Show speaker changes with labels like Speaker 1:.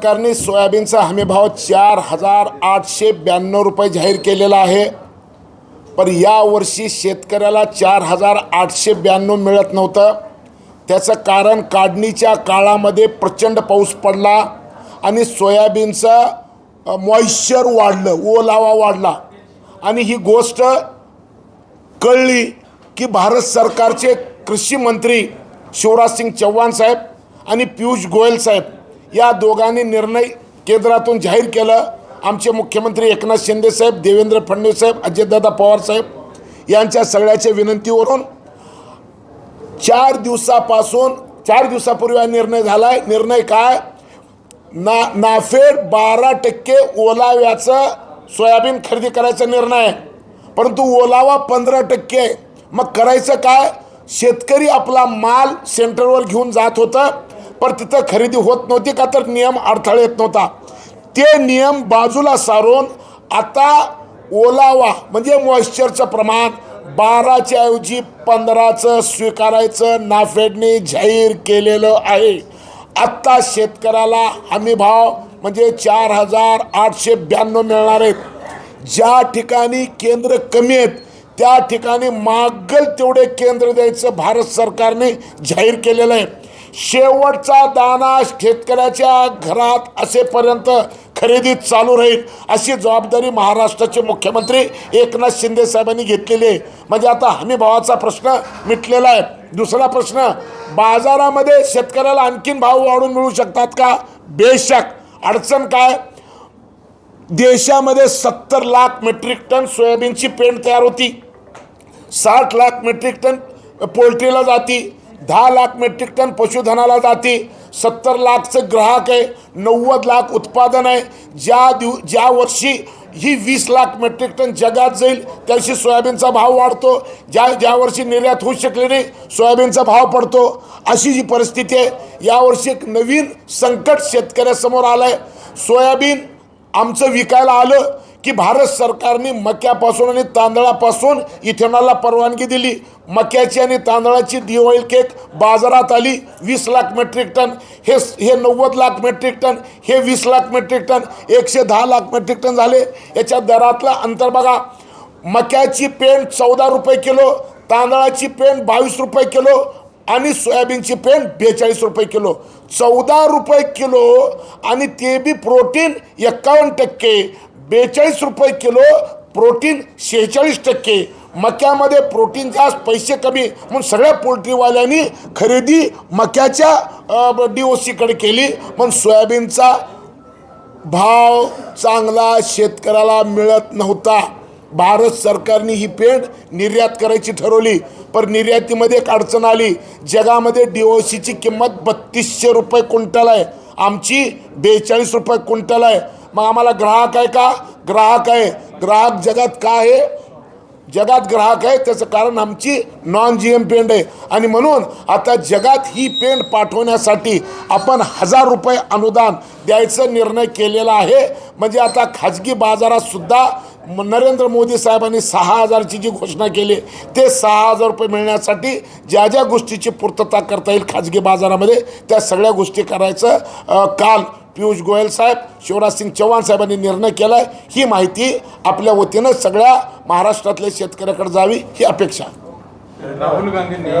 Speaker 1: सरकारने सोयाबीनचा हमीभाव चार हजार आठशे ब्याण्णव रुपये जाहीर केलेला आहे. पण यावर्षी शेतकऱ्याला चार हजार आठशे ब्याण्णव मिळत नव्हतं. त्याचं कारण काढणीच्या काळामध्ये प्रचंड पाऊस पडला आणि सोयाबीनचं मॉइश्चर वाढलं ओलावा वाढला. आणि ही गोष्ट कळली की भारत सरकारचे कृषी मंत्री शिवराज सिंग चव्हाण साहेब आणि पियुष गोयल साहेब या दोघांनी निर्णय केंद्रातून जाहीर केलं. आमचे मुख्यमंत्री एकनाथ शिंदे साहेब देवेंद्र फडणवीस साहेब अजितदादा पवार साहेब यांच्या सगळ्याच्या विनंतीवरून चार दिवसापासून चार दिवसापूर्वी हा निर्णय झाला आहे निर्णय काय? ना नाफेड बारा टक्के ओलाव्याचं सोयाबीन खरेदी करायचा निर्णय आहे. परंतु ओलावा पंधरा टक्के आहे. मग करायचं काय? शेतकरी आपला माल सेंटरवर घेऊन जात होतं. पण तिथं खरेदी होत नव्हती का तर नियम अडथळे येत नव्हता. ते नियम बाजूला सारून आता ओलावा म्हणजे मॉइश्चरचं प्रमाण बाराच्या ऐवजी पंधराचं स्वीकारायचं नाफेडने जाहीर केलेलं आहे. आत्ता शेतकऱ्याला हमी भाव म्हणजे चार हजार आठशे ब्याण्णव मिळणार आहेत. ज्या ठिकाणी केंद्र कमी आहेत त्या ठिकाणी मागल तेवढे केंद्र द्यायचं भारत सरकारने जाहीर केलेलं आहे. शेवटचा दाना शेतकऱ्याच्या घरात असेपर्यंत खरेदी चालू राहील अशी जबाबदारी महाराष्ट्राचे मुख्यमंत्री एकनाथ शिंदे साहेबांनी घेतलेली आहे. म्हणजे आता हमी भावाचा प्रश्न मिटलेला आहे. दुसरा प्रश्न बाजारामध्ये शेतकऱ्याला आणखीन भाव वाढून मिळू शकतात का? बेशक. अडचण काय? देशामध्ये सत्तर लाख मेट्रिक टन सोयाबीनची पेंड तयार होती. साठ लाख मेट्रिक टन पोल्ट्रीला जाती. दहा लाख मेट्रिक टन पशुधनाला जाते सत्तर लाखचं ग्राहक आहे नव्वद लाख उत्पादन आहे. ज्या दिव ज्या वर्षी ही वीस लाख मेट्रिक टन जगात जाईल त्याशी सोयाबीनचा भाव वाढतो. ज्या ज्या वर्षी निर्यात होऊ शकली नाही सोयाबीनचा भाव पडतो. अशी जी परिस्थिती आहे यावर्षी एक नवीन संकट शेतकऱ्यासमोर आलं आहे सोयाबीन आमचं विकायला आलं की भारत सरकारने मक्यापासून आणि तांदळापासून इथेनॉलला परवानगी दिली. मक्याची आणि तांदळाची दिवाळी केक बाजारात आली. वीस लाख मेट्रिक टन हे हे नव्वद लाख मेट्रिक टन हे वीस लाख मेट्रिक टन एकशे दहा लाख मेट्रिक टन झाले. याच्या दरातला अंतर बघा. मक्याची पेंड चौदा रुपये किलो तांदळाची पेंड बावीस रुपये किलो आणि सोयाबीनची पेंड बेचाळीस रुपये किलो. चौदा रुपये किलो आणि ते बी प्रोटीन एक्कावन्न टक्के. बेचाळीस रुपये किलो प्रोटीन शेहेचाळीस टक्के. मक्यामध्ये प्रोटीन जास्त पैसे कमी. म्हणून सगळ्या पोल्ट्रीवाल्यांनी खरेदी मक्याच्या डी ओ सीकडे केली. म्हणून सोयाबीनचा भाव चांगला शेतकऱ्याला मिळत नव्हता. भारत सरकारने ही पेंड निर्यात करायची ठरवली. पण निर्यातीमध्ये एक अडचण आली. जगामध्ये डी ओ सीची किंमत बत्तीसशे रुपये क्विंटल आहे. आमची बेचाळीस रुपये क्विंटल आहे. मग आम्हाला ग्राहक आहे का? ग्राहक आहे. ग्राहक जगात का आहे? जगात ग्राहक आहे त्याचं कारण आमची नॉन जी एम पेंड आहे. आणि म्हणून आता जगात ही पेंड पाठवण्यासाठी आपण हजार रुपये अनुदान द्यायचा निर्णय केलेला आहे. म्हणजे आता खाजगी बाजारातसुद्धा नरेंद्र मोदी साहेबांनी सहा हजारची जी घोषणा केली ते सहा हजार रुपये मिळण्यासाठी ज्या ज्या गोष्टीची पूर्तता करता येईल खाजगी बाजारामध्ये त्या सगळ्या गोष्टी करायचं काल पियुष गोयल साहेब शिवराज सिंग चव्हाण साहेबांनी निर्णय केला आहे ही माहिती आपल्या वतीनं सगळ्या महाराष्ट्रातल्या शेतकऱ्याकडे जावी ही अपेक्षा
Speaker 2: राहुल गांधींनी